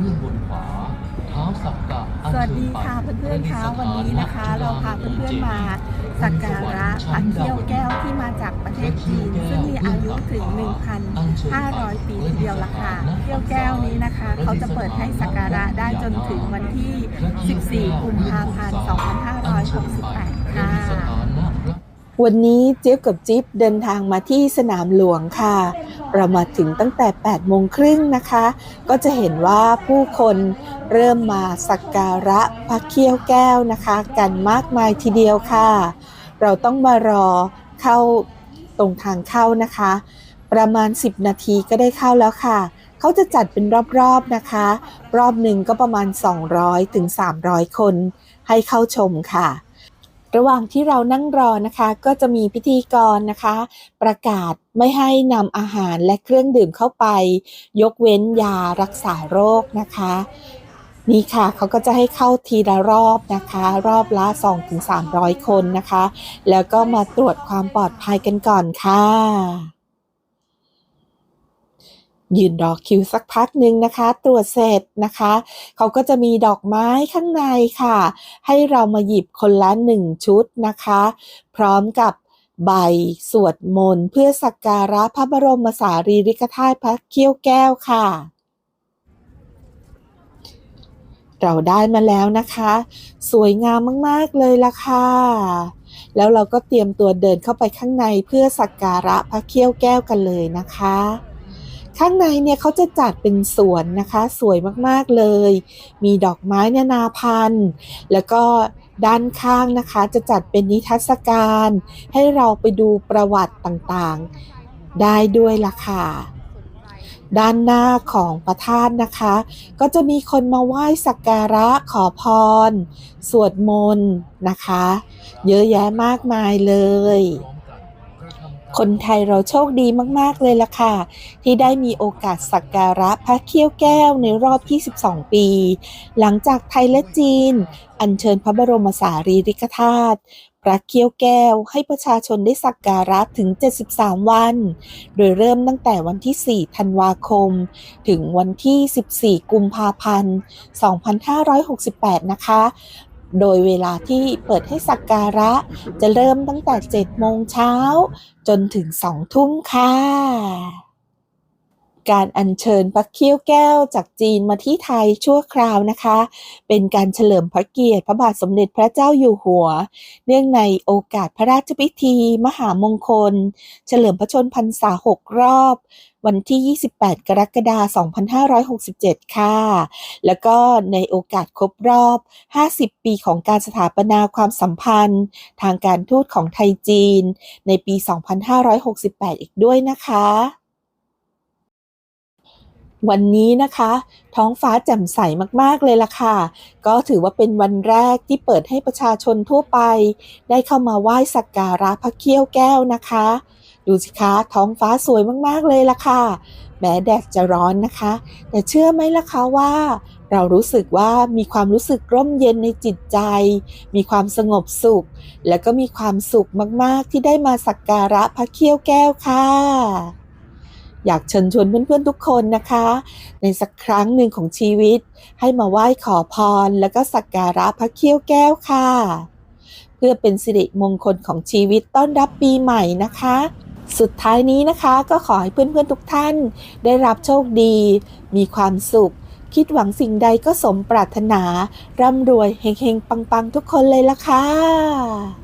เบื้องบนขวาเท้าสักกะสวัสดีค่ะเพื่อนๆคะวันนี้นะคะ เราพาเพื่อนๆมาสักการะพระเขี้ยวแก้วที่มาจากประเทศจีนซึ่งมีอายุถึง 1,500 ปีทีเดียวละค่ะเขี้ยวแก้วนี้นะคะ เขาจะเปิดให้สักการะได้จนถึงวันที่ 14 กุมภาพันธ์ 2568 ค่ะ วันนี้เจี๊ยบกับจิ๊บเดินทางมาที่สนามหลวงค่ะ เรามาถึงตั้งแต่ 8 โมงครึ่งนะคะ ก็จะเห็นว่าผู้คนเริ่มมาสักการะพระเขี้ยวแก้วนะคะ กันมากมายทีเดียวค่ะ เราต้องมารอเข้าตรงทางเข้านะคะ ประมาณ 10 นาทีก็ได้เข้าแล้วค่ะ เขาจะจัดเป็นรอบๆนะคะ รอบหนึ่งก็ประมาณ 200ถึง300 คนให้เข้าชมค่ะ ระหว่างที่เรานั่งรอนะคะ ก็จะมีพิธีกรนะคะ ประกาศไม่ให้นำอาหารและเครื่องดื่มเข้าไป ยกเว้นยารักษาโรคนะคะ นี่ค่ะเขาก็จะให้เข้าทีละรอบนะคะ รอบละ 2-300 คนนะคะ แล้วก็มาตรวจความปลอดภัยกันก่อนค่ะ ยืนรอคิวสักพักหนึ่งนะคะ ตรวจเสร็จนะคะ เขาก็จะมีดอกไม้ข้างในค่ะ ให้เรามาหยิบคนละหนึ่งชุดนะคะ พร้อมกับใบสวดมนต์เพื่อสักการะพระบรมสารีริกธาตุพระเขี้ยวแก้วค่ะ เราได้มาแล้วนะคะ สวยงามมาก ๆ เลยล่ะค่ะ แล้วเราก็เตรียมตัวเดินเข้าไปข้างในเพื่อสักการะพระเขี้ยวแก้วกันเลยนะคะ ข้างในเนี่ยเขาจะจัดเป็นสวนนะคะ สวยมากๆเลย มีดอกไม้นานาพันธุ์ แล้วก็ด้านข้างนะคะจะจัดเป็นนิทรรศการ ให้เราไปดูประวัติต่างๆ ได้ด้วยล่ะค่ะด้านหน้าของพระธาตุนะคะ ก็จะมีคนมาไหว้สักการะขอพร สวดมนต์นะคะ เยอะแยะมากมายเลย คนไทยเราโชคดีมาก ๆ เลยล่ะค่ะ ที่ได้มีโอกาสสักการะพระเขี้ยวแก้วในรอบ 22 ปี หลังจากไทยและจีน อัญเชิญพระบรมสารีริกธาตุพระเขี้ยวแก้วให้ประชาชนได้สักการะถึง 73 วัน โดยเริ่มตั้งแต่วันที่ 4 ธันวาคม ถึงวันที่ 14 กุมภาพันธ์ 2568 นะคะ โดยเวลาที่เปิดให้สักการะ จะเริ่มตั้งแต่ 7 โมงเช้า จนถึง 2 ทุ่มค่ะ การอัญเชิญพระเขี้ยวแก้วจากจีนมาที่ไทยชั่วคราวนะคะ เป็นการเฉลิมพระเกียรติพระบาทสมเด็จพระเจ้าอยู่หัว เนื่องในโอกาสพระราชพิธี มหามงคล เฉลิมพระชนพรรษา6รอบวันที่ 28 กรกฎาคม 2567 ค่ะ แล้วก็ในโอกาสครบรอบ 50 ปีของการสถาปนาความสัมพันธ์ ทางการทูตของไทยจีน ในปี 2568 อีกด้วยนะคะ วันนี้นะคะ ท้องฟ้าแจ่มใสมากๆเลยล่ะค่ะ ก็ถือว่าเป็นวันแรกที่เปิดให้ประชาชนทั่วไป ได้เข้ามาไหว้สักการะพระเขี้ยวแก้วนะคะ ดูสิคะท้องฟ้าสวยมากๆเลยล่ะค่ะ แม้แดดจะร้อนนะคะ แต่เชื่อไหมล่ะคะว่า เรารู้สึกว่ามีความรู้สึกร่มเย็นในจิตใจ มีความสงบสุข และก็มีความสุขมากๆที่ได้มาสักการะพระเขี้ยวแก้วค่ะ อยากเชิญชวนเพื่อนๆทุกคนนะคะ ในสักครั้งหนึ่งของชีวิต ให้มาไหว้ขอพร แล้วก็สักการะพระเขี้ยวแก้วค่ะ เพื่อเป็นสิริมงคลของชีวิตต้อนรับปีใหม่นะคะ สุดท้ายนี้นะคะก็ขอให้เพื่อนๆทุกท่าน ได้รับโชคดี มีความสุข คิดหวังสิ่งใดก็สมปรารถนา ร่ำรวยเฮงๆ ปังๆ ทุกคนเลยล่ะค่ะ